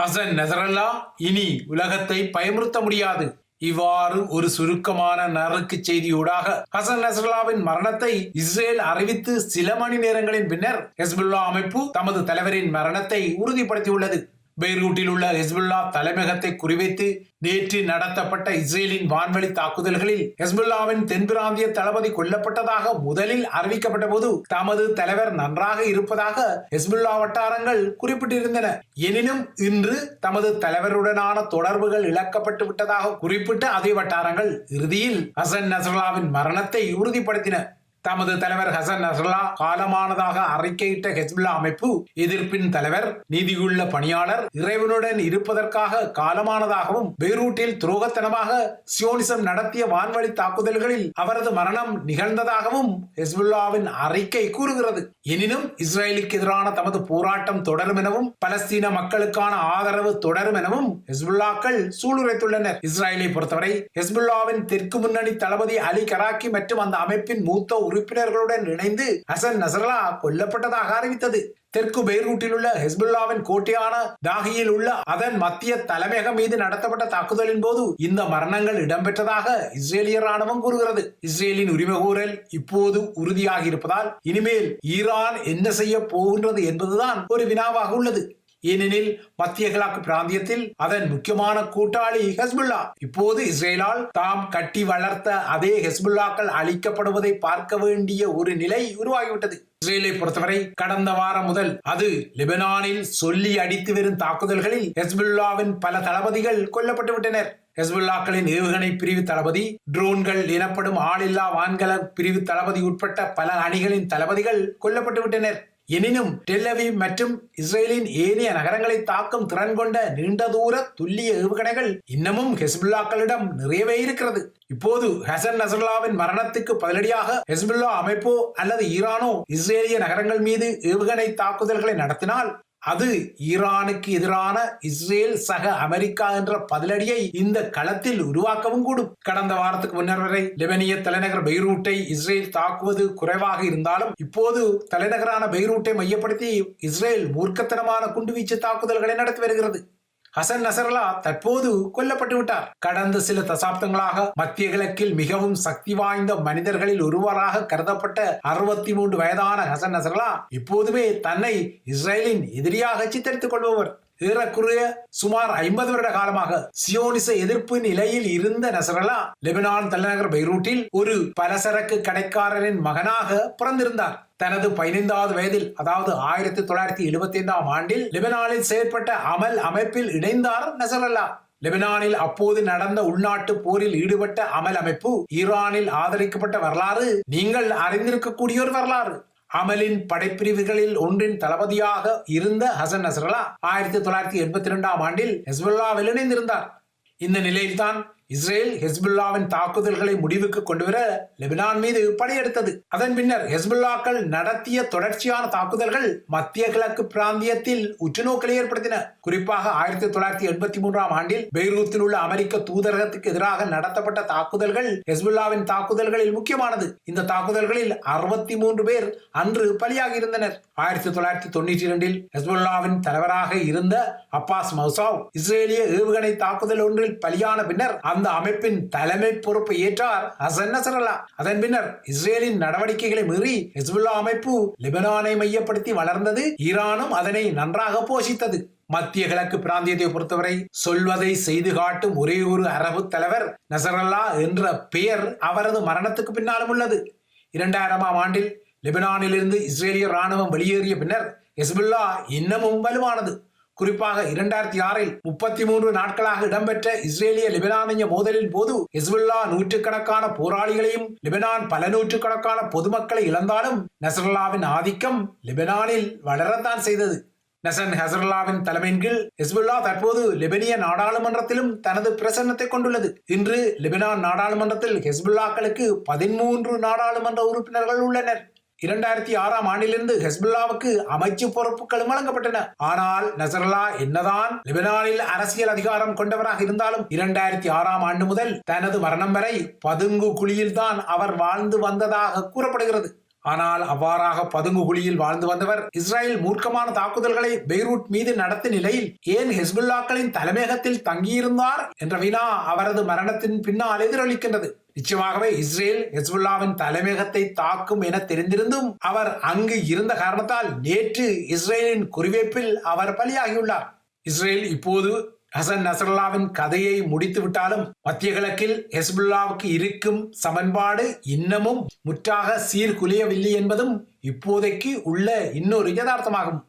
ஹசன் நசரல்லா இனி உலகத்தை பயமுறுத்த முடியாது. இவ்வாறு ஒரு சுருக்கமான நறுக்கு செய்தியூடாக ஹசன் நசரல்லாவின் மரணத்தை இஸ்ரேல் அறிவித்து சில மணி நேரங்களின் பின்னர் ஹெஸ்புல்லா அமைப்பு தமது தலைவரின் மரணத்தை உறுதிப்படுத்தியுள்ளது. பெய்ரூட்டில் உள்ள ஹெஸ்புல்லா தலைமையகத்தை குறிவைத்து நேற்று நடத்தப்பட்ட இஸ்ரேலின் வான்வழி தாக்குதல்களில் ஹெஸ்புல்லாவின் தென்பிராந்திய தளபதி கொல்லப்பட்டதாக முதலில் அறிவிக்கப்பட்ட போது தமது தலைவர் நன்றாக இருப்பதாக ஹெஸ்புல்லா வட்டாரங்கள் குறிப்பிட்டிருந்தன. எனினும் இன்று தமது தலைவருடனான தொடர்புகள் இழக்கப்பட்டு விட்டதாக குறிப்பிட்ட அதே வட்டாரங்கள் இறுதியில் ஹசன் நசரலாவின் மரணத்தை உறுதிப்படுத்தின. தமது தலைவர் ஹசன் நஸ்ரல்லா காலமானதாக அறிக்கையிட்ட ஹெஸ்புல்லா அமைப்பு எதிர்ப்பின் தலைவர் நீதியுள்ள பணியாளர் இறைவனுடன் இருப்பதற்காக காலமானதாகவும் பெய்ரூட்டில் துரோகத்தனமாக சியோனிசம் நடத்திய வான்வழி தாக்குதல்களில் அவரது மரணம் நிகழ்ந்ததாகவும் ஹெஸ்புல்லாவின் அறிக்கை கூறுகிறது. எனினும் இஸ்ரேலுக்கு எதிரான தமது போராட்டம் தொடரும் எனவும் பலஸ்தீன மக்களுக்கான ஆதரவு தொடரும் எனவும் ஹெஸ்புல்லாக்கள் சூளுரைத்துள்ளனர். இஸ்ரேலை பொறுத்தவரை ஹெஸ்புல்லாவின் தெற்கு முன்னணி தளபதி அலி கராக்கி மற்றும் அந்த அமைப்பின் மூத்த உறுப்பினர்களுடன் இணைந்து ஹசன் நசரலா கொல்லப்பட்டதாக அறிவித்தது. தெற்கு பெய்ரூட்டில் உள்ள ஹெஸ்புல்லாவின் கோட்டையான தாகியில் உள்ள அதன் மத்திய தலைமையகம் மீது நடத்தப்பட்ட தாக்குதலின் போது இந்த மரணங்கள் இடம்பெற்றதாக இஸ்ரேலிய ராணுவம் கூறுகிறது. இஸ்ரேலின் உரிமைகோரல் இப்போது உறுதியாகி இருப்பதால் இனிமேல் ஈரான் என்ன செய்ய போகின்றது என்பதுதான் ஒரு வினாவாக உள்ளது. ஏனெனில் மத்திய கிழக்கு பிராந்தியத்தில் அதன் முக்கியமான கூட்டாளி ஹெஸ்புல்லா. இப்போது இஸ்ரேலால் தாம் கட்டி வளர்த்த அதே ஹெஸ்புல்லாக்கள் அழிக்கப்படுவதை பார்க்க வேண்டிய ஒரு நிலை உருவாகிவிட்டது. இஸ்ரேலை பொறுத்தவரை கடந்த வாரம் முதல் அது லெபனானில் சொல்லி அடித்து வரும் தாக்குதல்களில் ஹெஸ்புல்லாவின் பல தளபதிகள் கொல்லப்பட்டு விட்டனர் ஹெஸ்புல்லாக்களின் ஏவுகணை பிரிவு தளபதி ட்ரோன்கள் எனப்படும் ஆளில்லா வான்கல பிரிவு தளபதி உட்பட்ட பல அணிகளின் தளபதிகள் கொல்லப்பட்டு விட்டனர் எனினும் டெல்லவி மற்றும் இஸ்ரேலின் ஏனைய நகரங்களை தாக்கும் திறன் கொண்ட நீண்ட தூர துல்லிய ஏவுகணைகள் இன்னமும் ஹெஸ்புல்லாக்களிடம் நிறையவே இருக்கிறது. இப்போது ஹசன் நசர்லாவின் மரணத்துக்கு பதிலடியாக ஹெஸ்புல்லா அமைப்போ அல்லது ஈரானோ இஸ்ரேலிய நகரங்கள் மீது ஏவுகணை தாக்குதல்களை நடத்தினால் அது ஈரானுக்கு எதிரான இஸ்ரேல் சக அமெரிக்கா என்ற பதிலடியை இந்த களத்தில் உருவாக்கவும் கூடும். கடந்த வாரத்துக்கு முன்னர் வரை லெபனிய தலைநகர் பெய்ரூட்டை இஸ்ரேல் தாக்குவது குறைவாக இருந்தாலும் இப்போது தலைநகரான பெய்ரூட்டை மையப்படுத்தி இஸ்ரேல் மூர்க்கத்தனமான குண்டுவீச்சு தாக்குதல்களை நடத்தி வருகிறது. ஹசன் நசரலா தற்போது கொல்லப்பட்டு விட்டார். கடந்த சில தசாப்தங்களாக மத்திய கிழக்கில் மிகவும் சக்தி வாய்ந்த மனிதர்களில் ஒருவராக கருதப்பட்ட அறுபத்தி மூன்று வயதான ஹசன் நசரலா இப்போதுமே தன்னை இஸ்ரேலின் எதிரியாக சித்தரித்துக் கொள்பவர். ஏறக்குறைய சுமார் ஐம்பது வருட காலமாக சியோனிச எதிர்ப்பு நிலையில் இருந்த நசரலா லெபனான் தலைநகர் பெய்ரூட்டில் ஒரு பலசரக்கு கடைக்காரரின் மகனாக பிறந்திருந்தார். தனது பதினைந்தாவது வயதில் அதாவது ஆயிரத்தி தொள்ளாயிரத்தி எழுபத்தி ஐந்தாம் ஆண்டில் லெபனானில் செயற்பட்ட அமல் அமைப்பில் இணைந்தார் நசரல்லா லெபனானில் அப்போது நடந்த உள்நாட்டு போரில் ஈடுபட்ட அமல் அமைப்பு ஈரானில் ஆதரிக்கப்பட்ட வரலாறு நீங்கள் அறிந்திருக்கக்கூடிய ஒரு வரலாறு. அமலின் படைப்பிரிவுகளில் ஒன்றின் தளபதியாக இருந்த ஹசன் நசரலா ஆயிரத்தி தொள்ளாயிரத்தி எண்பத்தி இரண்டாம் ஆண்டில் ஹெஸ்புல்லாவில் இணைந்திருந்தார் இந்த நிலையில்தான் இஸ்ரேல் ஹெஸ்புல்லாவின் தாக்குதல்களை முடிவுக்கு கொண்டுவர லெபனான் மீது படையெடுத்தது. அதன் பின்னர் ஹெஸ்புல்லாக்கள் நடத்திய தொடர்ச்சியான தாக்குதல்கள் மத்திய கிழக்கு பிராந்தியத்தில் உற்றுநோக்கலை ஏற்படுத்தின. குறிப்பாக ஆயிரத்தி தொள்ளாயிரத்தி எண்பத்தி மூன்றாம் ஆண்டில் பெய்ரூத்தில் உள்ள அமெரிக்க தூதரகத்துக்கு எதிராக நடத்தப்பட்ட தாக்குதல்கள் ஹெஸ்புல்லாவின் தாக்குதல்களில் முக்கியமானது. இந்த தாக்குதல்களில் அறுபத்தி மூன்று பேர் அன்று பலியாகி இருந்தனர் ஆயிரத்தி தொள்ளாயிரத்தி தொண்ணூற்றி இரண்டில் ஹெஸ்புல்லாவின் தலைவராக இருந்த அப்பாஸ் மௌசாவ் இஸ்ரேலிய ஏவுகணை தாக்குதல் ஒன்றில் பலியான பின்னர் அந்த அமைப்பின் தலைமை பொறுப்பை ஏற்றார் ஹசன் நசரல்லா. அதன் பின்னர் இஸ்ரேலின் நடவடிக்கைகளை மீறி ஹிஸ்புல்லா அமைப்பு லெபனானை மையப்படுத்தி வளர்ந்தது. ஈரானும் அதனை நன்றாக போஷித்தது. மத்திய கிழக்கு பிராந்தியத்தை பொறுத்தவரை சொல்வதை செய்து காட்டும் ஒரே ஒரு அரபு தலைவர் நசரல்லா என்ற பெயர் அவரது மரணத்துக்கு பின்னாலும் உள்ளது. இரண்டாயிரமாம் ஆண்டில் லெபனானிலிருந்து இஸ்ரேலிய ராணுவம் வெளியேறிய பின்னர் ஹெஸ்புல்லா இன்னமும் வலுவானது. குறிப்பாக இரண்டாயிரத்தி ஆறில் முப்பத்தி மூன்று நாட்களாக இடம்பெற்ற இஸ்ரேலிய லெபனானிய மோதலின் போது ஹெஸ்புல்லா நூற்றுக்கணக்கான போராளிகளையும் லெபனான் பல நூற்றுக்கணக்கான பொதுமக்களை இழந்தாலும் நசரல்லாவின் ஆதிக்கம் லெபனானில் வளரத்தான் செய்தது. நசன் ஹசரல்லாவின் தலைமையின் கீழ் ஹெஸ்புல்லா தற்போது லெபனிய நாடாளுமன்றத்திலும் தனது பிரசன்னத்தை கொண்டுள்ளது. இன்று லெபனான் நாடாளுமன்றத்தில் ஹெஸ்புல்லாக்களுக்கு பதிமூன்று நாடாளுமன்ற உறுப்பினர்கள் உள்ளனர். இரண்டாயிரத்தி ஆறாம் ஆண்டிலிருந்து ஹெஸ்புல்லாவுக்கு அமைச்சு பொறுப்புகளும் வழங்கப்பட்டன. ஆனால் நசரல்லா என்னதான் லெபனானில் அரசியல் அதிகாரம் கொண்டவராக இருந்தாலும் இரண்டாயிரத்தி ஆறாம் ஆண்டு முதல் தனது மரணம் வரை பதுங்கு குழியில்தான் அவர் வாழ்ந்து வந்ததாக கூறப்படுகிறது. ஆனால் அவ்வாறாக பதுங்கு குழியில் வாழ்ந்து வந்தவர் இஸ்ரேல் மூர்க்கமான தாக்குதல்களை பெய்ரூட் மீது நடத்திய நிலையில் ஏன் ஹெஸ்புல்லாக்களின் தலைமையகத்தில் தங்கியிருந்தார் என்ற வினா அவரது மரணத்தின் பின்னால் எதிரொலிக்கின்றது. நிச்சயமாகவே இஸ்ரேல் ஹெஸ்புல்லாவின் தலைமையகத்தை தாக்கும் என தெரிந்திருந்தும் அவர் அங்கு இருந்த காரணத்தால் நேற்று இஸ்ரேலின் குறிவைப்பில் அவர் பலியாகியுள்ளார். இஸ்ரேல் இப்போது ஹசன் நசரல்லாவின் கதையை முடித்து விட்டாலும் மத்திய கிழக்கில் ஹெஸ்புல்லாவுக்கு இருக்கும் சமன்பாடு இன்னமும் முற்றாக சீர்குலையவில்லை என்பதும் இப்போதைக்கு உள்ள இன்னொரு யதார்த்தமாகும்.